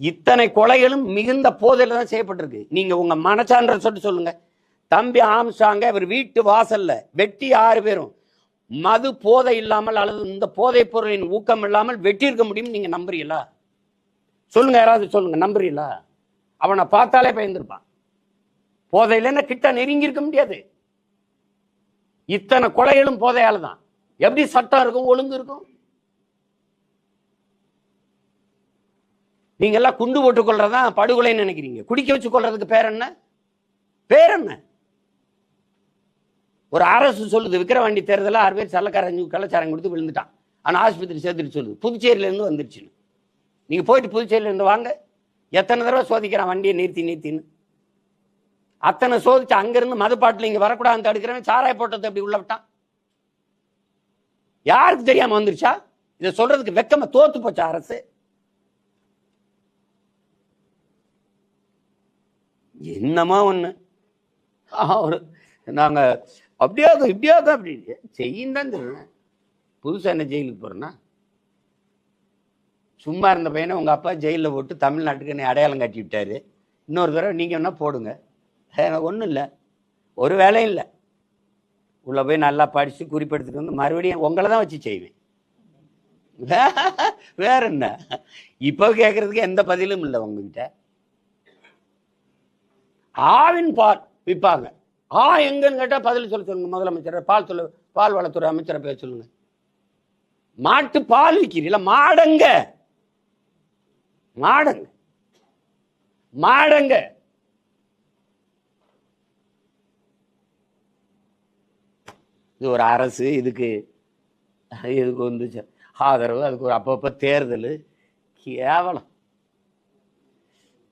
இத்தனை கொலைகளும் மிகுந்த போதையில தான் செய்யப்பட்டிருக்கு. நீங்க உங்க மனச்சான்ற சொல்லிட்டு சொல்லுங்க. தம்பி ஆம்சாங்க இவர் வீட்டு வாசல்ல வெட்டி ஆறு பேரும். மது போதை இல்லாமல் அல்லது இந்த போதைப் பொருளின் ஊக்கம் இல்லாமல் வெட்டியிருக்க முடியும் நீங்க நம்புறீங்களா? சொல்லுங்க யாராவது சொல்லுங்க நம்புறீங்களா? அவனை பார்த்தாலே பயந்துருப்பான். போதையிலன்னா கிட்ட நெருங்கி இருக்க முடியாது. இத்தனை கொலைகளும் போதையால தான். எப்படி சட்டம் இருக்கும் ஒழுங்கு இருக்கும்? நீங்க எல்லாம் குண்டு போட்டு கொள்றதா படுகொலைன்னு நினைக்கிறீங்க. குடிக்க வச்சு கொள்றதுக்கு பேர் என்ன? பேர் என்ன? ஒரு அரசு சொல்லுது விக்கிரவாண்டி தேர்தலில் ஆறு பேர் சல்லக்காரஞ்சு கள்ளச்சாரம் கொடுத்து விழுந்துட்டான். ஆனா ஆஸ்பத்திரி சேர்த்துட்டு சொல்லுது. புதுச்சேரியில இருந்து வந்துருச்சுன்னு. நீங்க போயிட்டு புதுச்சேரியில இருந்து வாங்க. எத்தனை தடவை சோதிக்கிறான் வண்டியை நிறுத்தி நிறுத்தின்னு. அத்தனை சோதிச்சு அங்கிருந்து மதுப்பாட்டில் இங்க வரக்கூடாதுன்னு தடுக்கிறவன் சாராய போட்டத்தை அப்படி உள்ள விட்டான். யாருக்கு தெரியாம வந்துருச்சா? இதை சொல்றதுக்கு வெக்கமா தோத்து போச்சா அரசு? என்னமா ஒன்று ஆஹா, நாங்கள் நாங்க அப்படியாவது இப்படியாவது அப்படி செய்யும் தான் புதுசாக என்ன ஜெயிலுக்கு போகிறேன்னா சும்மா இருந்த பையனை உங்கள் அப்பா ஜெயிலில் போட்டு தமிழ்நாட்டுக்கு என்னை அடையாளம் காட்டி விட்டார். இன்னொரு தடவை நீங்கள் என்ன போடுங்க. எனக்கு ஒன்றும் இல்லை. ஒரு வேலையும் இல்லை. உள்ளே போய் நல்லா படித்து குறிப்பெடுத்துட்டு வந்து மறுபடியும் உங்களை தான் வச்சு செய்வேன். வேற என்ன? இப்போ கேட்குறதுக்கு எந்த பதிலும் இல்லை உங்ககிட்ட. ஆவின் பால் விற்பாங்க. ஆ எங்கன்னு கேட்டா பதில் சொல்ல சொல்லுங்க. முதலமைச்சர் பால் சொல்ல பால் வளத்துறை அமைச்சரை பேச சொல்லுங்க. மாட்டு பால் விற்கிறீங்கள மாடங்க. மாடங்க. மாடங்க. இது ஒரு அரசு இதுக்கு இதுக்கு வந்து ஆதரவு அதுக்கு ஒரு அப்பப்போ தேர்தல். கேவலம்.